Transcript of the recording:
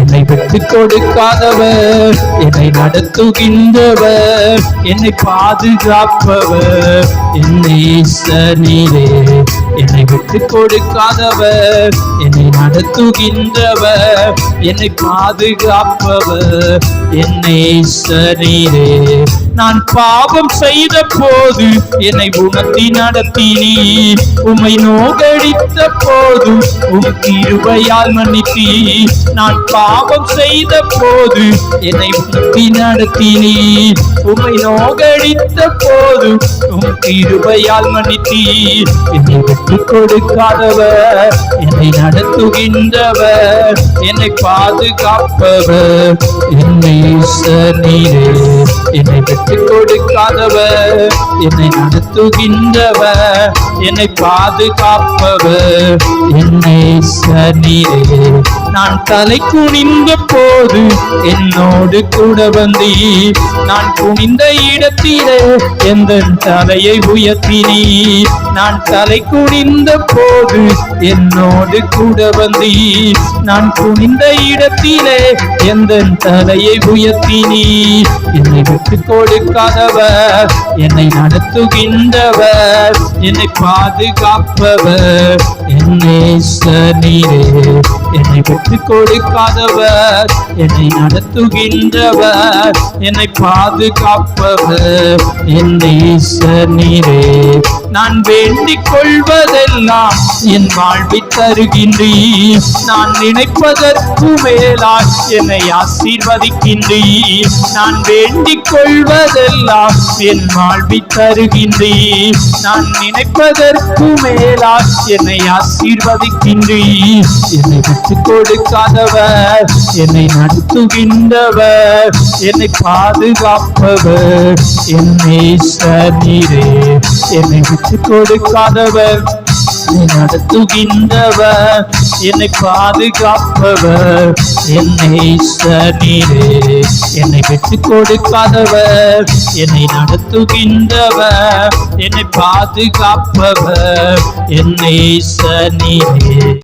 என்னை விட்டு கொடுக்காதவர் என்னை நடத்துகின்றவர் என்னை பாதுகாப்பவர். என்னை நீரே என்னை விட்டு கொடுக்காதவர் என்னை நடத்துகின்றவர் என்னை பாதுகாப்பவர். என்னை நீரே நான் பாவம் செய்த போது என்னை உணர்த்தி நடத்தினி. உம்மை நோகடித்த போது உம் கிருபையால் மன்னித்தீ நான் பாவம் செய்த போது என்னை புத்தி நடத்தினீ உமை நோகடித்த போது உம் கிருபையால் மன்னித்தீ என்னை விட்டு கொடுக்காதவர் என்னை நடத்துகின்றவர் என்னை பாதுகாப்பவர். என்னை நீரே என்னை விட்டு கொடுக்காதவர் என்னை நடத்துகின்றவர் என்னை பாதுகாப்பவர். என்னை நீரே நான் தலை குனிந்த போது என்னோடு கூட வந்தி நான் குனிந்த இடத்திலே எந்த தலையை உயர்த்தினி நான் தலை குனிந்த போது என்னோடு கூட வந்தி நான் குனிந்த இடத்திலே எந்த தலையை உயர்த்தினி என்னை விட்டு கொடுக்காதவர் என்னை நடத்துகின்றவர் என்னை பாதுகாப்பவர். என்னை சனிரே என்னை விட்டு கொடுக்காதவர் என்னை நடத்துகின்றவர் என்னை பாதுகாப்பவர். என்னை நீரே நான் வேண்டிக் கொள்வதெல்லாம் என் வாழ்வை தருகின்றீர். நான் நினைப்பதற்கு மேலாய் என்னை ஆசீர்வதிக்கின்றீர். நான் வேண்டிக் கொள்வதெல்லாம் என் வாழ்வை தருகின்றீர். நான் நினைப்பதற்கு மேலாய் என்னை ஆசீர்வதிக்கின்றீர். என்னை காட்சி கொடுக்காதவர் என்னை நடத்துகின்றவர் என்னை பாதுகாப்பவர். என்னை சரீரே என்னை விட்டு கொடுக்காதவர். நடத்துகின்றவர் என்னை பாதுகாப்பவர். என்னை நீரே என்னை விட்டு கொடுக்காதவர். என்னை நடத்துகின்றவர் என்னை பாதுகாப்பவர். என்னை நீரே